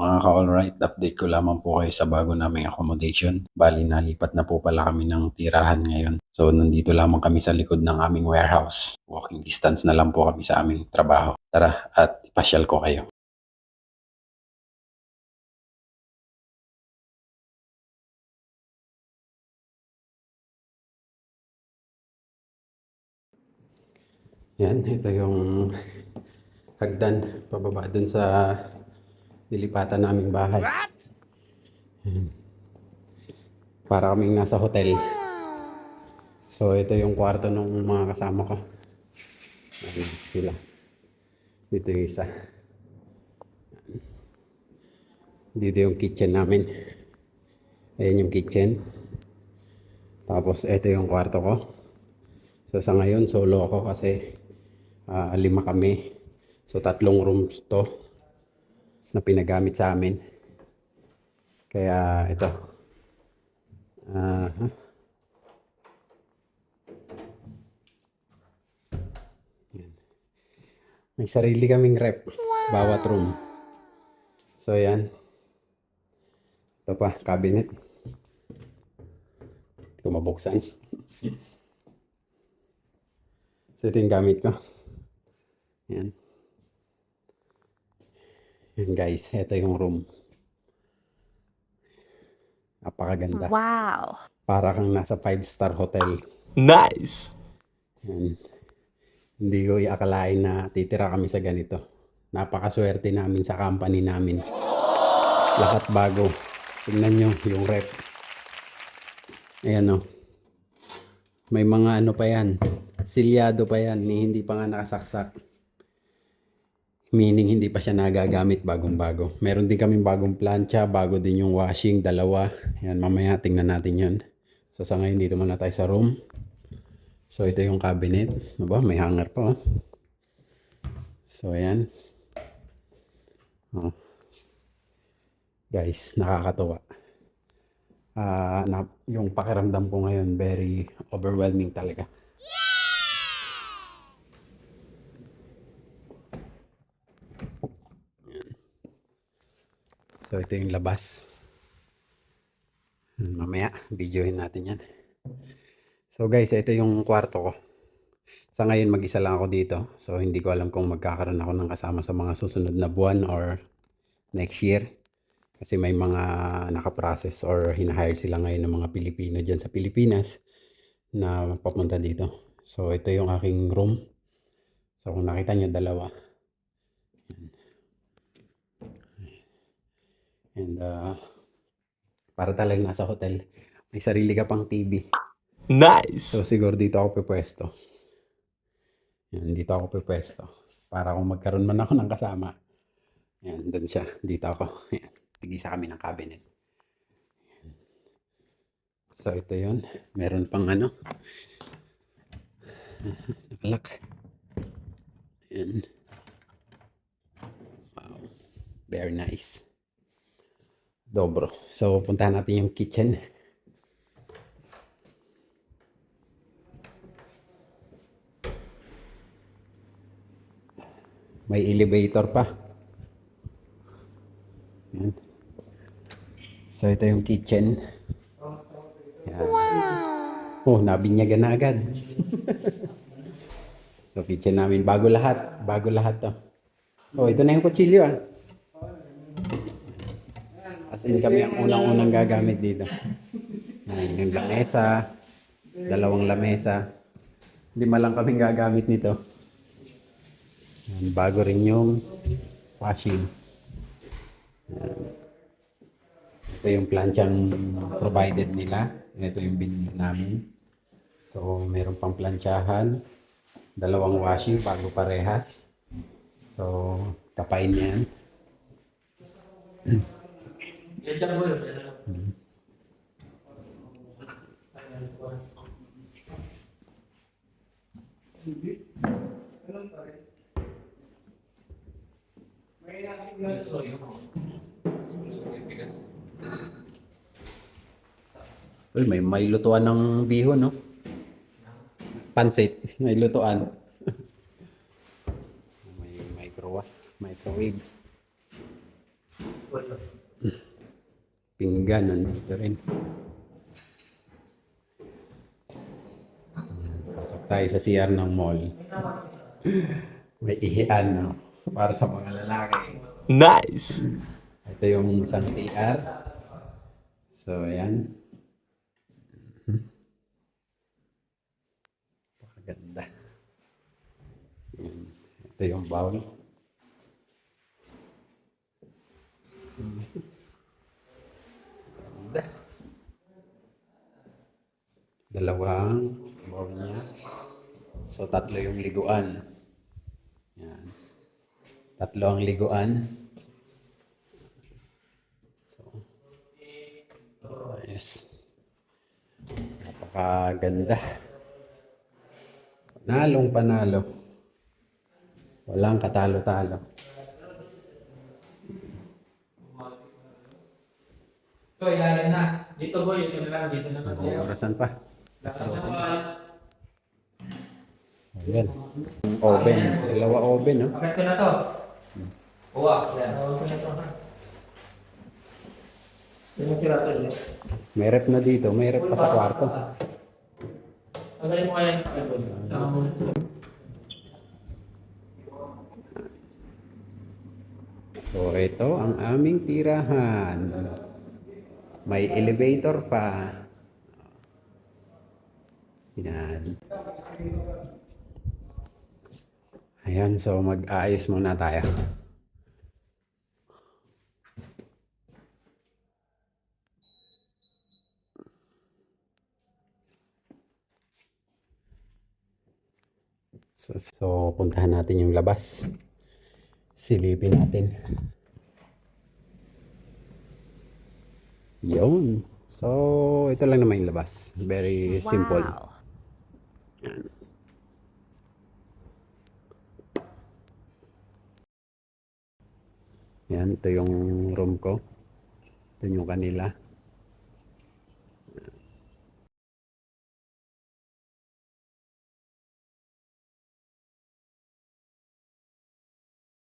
Mga ka-alright, update ko lamang po kayo sa bago naming accommodation. Bali, nalipat na po pala kami ng tirahan ngayon. So, nandito lamang kami sa likod ng aming warehouse. Walking distance na lang po kami sa aming trabaho. Tara, at ipasyal ko kayo. Yan, ito yung hagdan pababa dun sa nilipatan naming bahay. Yan. Para kaming nasa hotel. So, ito yung kwarto ng mga kasama ko. Yan, sila. Dito yung isa. Dito yung kitchen namin. Ayan yung kitchen. Tapos, ito yung kwarto ko. So, sa ngayon, solo ako kasi ah, lima kami. So, tatlong rooms to na pinagamit sa amin. Kaya, ito. Ah, huh? Yan. May sarili kaming rep. Bawat room. So, yan. Ito pa, cabinet. Hindi ko mabuksan. So, ito yung gamit ko. Yan. Guys, ito yung room. Napakaganda. Wow. Para kang nasa 5-star hotel. Nice. Yan. Hindi ko iakalain na titira kami sa ganito. Napakaswerte namin sa company namin. Lahat bago. Tingnan nyo yung rep. Ayan o. May mga ano pa yan. Silyado pa yan. Hindi pa nga nakasaksak. Meaning hindi pa siya nagagamit bagong bago. Meron din kaming bagong plancha. Bago din yung washing. Dalawa. Yan mamaya tingnan natin yun. So sa ngayon dito muna tayo sa room. So ito yung cabinet. Ano ba? May hanger pa. oh. So ayan. Oh. Guys, nakakatuwa. Ah, na, yung pakiramdam ko ngayon very overwhelming talaga. Yan. So ito yung labas. Mamaya, videohin natin yan. So guys, ito yung kwarto ko. Sa ngayon mag-isa lang ako dito. So hindi ko alam kung magkakaroon ako ng kasama sa mga susunod na buwan or next year. Kasi may mga nakaprocess or hinahire sila ngayon ng mga Pilipino dyan sa Pilipinas na papunta dito. So ito yung aking room. So kung nakita nyo, dalawa. And uh, para talagang nasa hotel. May sarili ka pang TV. Nice. So siguro dito ako pupwesto. Yan, dito ako pupwesto. Para kung magkaroon man ako ng kasama. Yan, doon siya. Dito ako. Yan, tigisa kami ng cabinet. Yan. So ito yon Meron pang ano. Nakalak. Yan. Wow. Very nice. Dobro. So puntahan natin yung kitchen. May elevator pa. Yan. So, ito yung kitchen. Yan. Oh, nabinyagan na agad. so, kitchen namin. Bago lahat. Bago lahat to. Oh, ito na yung kutsilyo ah. As in kami ang unang-unang gagamit dito. Yan, yung lamesa. Dalawang lamesa. Lima lang kaming gagamit nito. Yan, bago rin yung washing. Yan. Ito yung planchang provided nila. Ito yung binili namin. So, meron pang planchahan. Dalawang washing bago parehas. So, kapain yan. Uy, may may lutuan ng bihon, no? Pansit, may lutuan. may microwave, microwave. Polo. Pinggan, nandito rin. Pasok tayo sa CR ng mall. May ihian, no? Para sa mga lalaki. Nice. Ito yung isang CR. So, ayan. Pakaganda. Ayan. Ito yung bowl. Dalawang bowl niya. So, tatlo yung liguan. Yan. Tatlo ang liguan. So, ayos. Napakaganda. Panalong panalo. Walang katalo-talo. So, ilalim na. Dito boy, ito na lang. Dito naman. May orasan pa. Basta sa So, yan. Oven. Dalawa oven, no? Bakit ko na to? Uwa. Yun. May rep na dito. May rep pa sa kwarto. Tanggalin mo kaya yung iPhone. Sama mo. So, ito ang aming tirahan. May elevator pa. Yan. Ayan, so mag-aayos muna tayo. So, so puntahan natin yung labas. Silipin natin. Yun. So, ito lang naman yung labas. Very simple. Yan. Yan, ito yung room ko. Ito yung kanila.